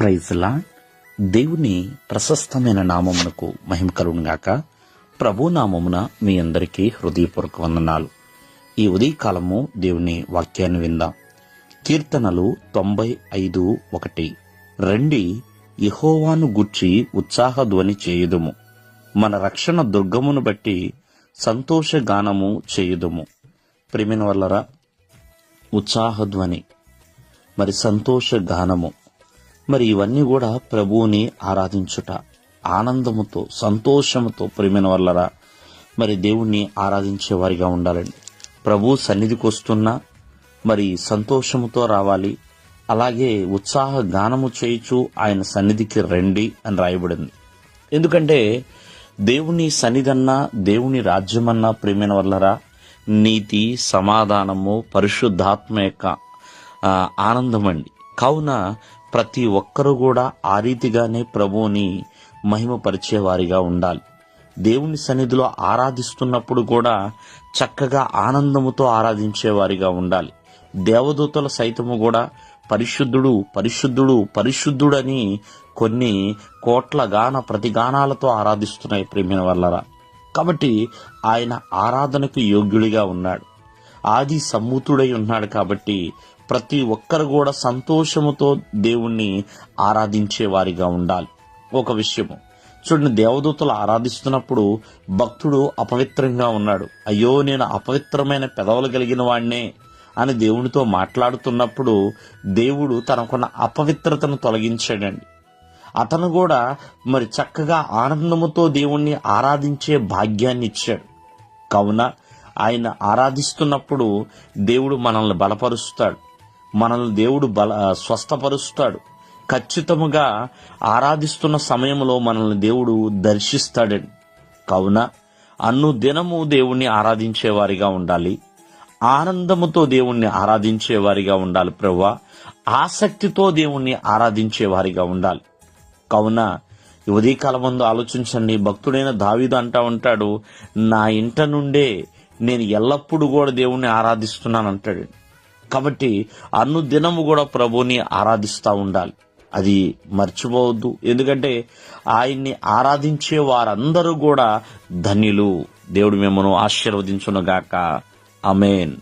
ప్రైజ్లా దేవుని ప్రశస్తమైన నామమునకు మహిమ కలుగునుగాక ప్రభు నామమున మీ అందరికీ హృదయపూర్వక వందనాలు. ఈ ఉదయకాలము దేవుని వాక్యాన్ని విందాం. కీర్తనలు తొంభై ఐదు ఒకటి. రండి యహోవాను గుర్చి ఉత్సాహధ్వని చేయుదుము. మన రక్షణ దుర్గమును బట్టి సంతోషగానము చేయుదుము. ప్రిమిన వల్లరా ఉత్సాహధ్వని మరి సంతోష గానము. మరి ఇవన్నీ కూడా ప్రభువుని ఆరాధించుట. ఆనందముతో సంతోషముతో ప్రేమిన వల్లరా మరి దేవుణ్ణి ఆరాధించేవారిగా ఉండాలండి. ప్రభు సన్నిధికి వస్తున్నా మరి సంతోషముతో రావాలి. అలాగే ఉత్సాహ గానము చేయుచు ఆయన సన్నిధికి రండి అని రాయబడింది. ఎందుకంటే దేవుని సన్నిధన్నా దేవుని రాజ్యమన్నా ప్రేమిన వల్లరా నీతి సమాధానము పరిశుద్ధాత్మ యొక్క ఆనందమండి. కావున ప్రతి ఒక్కరూ కూడా ఆ రీతిగానే ప్రభువుని మహిమపరిచేవారిగా ఉండాలి. దేవుని సన్నిధిలో ఆరాధిస్తున్నప్పుడు కూడా చక్కగా ఆనందముతో ఆరాధించేవారిగా ఉండాలి. దేవదూతల సైతము కూడా పరిశుద్ధుడు పరిశుద్ధుడు పరిశుద్ధుడని కొన్ని కోట్ల గాన ప్రతిగానాలతో ఆరాధిస్తున్నాయి ప్రేమిన వల్లరా కాబట్టి ఆయన ఆరాధనకు యోగ్యుడిగా ఉన్నాడు. ఆది సమ్మూతుడై ఉన్నాడు కాబట్టి ప్రతి ఒక్కరు కూడా సంతోషముతో దేవుణ్ణి ఆరాధించే వారిగా ఉండాలి. ఒక విషయము. చూడండి దేవదూతలు ఆరాధిస్తున్నప్పుడు భక్తుడు అపవిత్రంగా ఉన్నాడు. అయ్యో నేను అపవిత్రమైన పెదవులు కలిగిన వాడినే అని దేవునితో మాట్లాడుతున్నప్పుడు దేవుడు తనకున్న అపవిత్రతను తొలగించాడండి. అతను కూడా మరి చక్కగా ఆనందముతో దేవుణ్ణి ఆరాధించే భాగ్యాన్ని ఇచ్చాడు. కావున ఆయన ఆరాధిస్తున్నప్పుడు దేవుడు మనల్ని బలపరుస్తాడు. మనల్ని దేవుడు బల స్వస్థపరుస్తాడు. ఖచ్చితముగా ఆరాధిస్తున్న సమయంలో మనల్ని దేవుడు దర్శిస్తాడండి కావున అన్ను దినము దేవుణ్ణి ఆరాధించే వారిగా ఉండాలి. ఆనందముతో దేవుణ్ణి ఆరాధించే వారిగా ఉండాలి ప్రవ్వా. ఆసక్తితో దేవుణ్ణి ఆరాధించే వారిగా ఉండాలి. కావున ఈ ఉదయకాలం ముందు ఆలోచించండి. భక్తుడైన దావీదు అంటా ఉంటాడు నా ఇంట నుండే నేను ఎల్లప్పుడూ కూడా దేవుణ్ణి ఆరాధిస్తున్నాను అంటాడు. కాబట్టి అన్నదినము కూడా ప్రభుని ఆరాధిస్తూ ఉండాలి. అది మర్చిపోవద్దు. ఎందుకంటే ఆయన్ని ఆరాధించే వారందరూ కూడా ధన్యులు. దేవుడు మిమ్మను ఆశీర్వదించునుగాక. అమేన్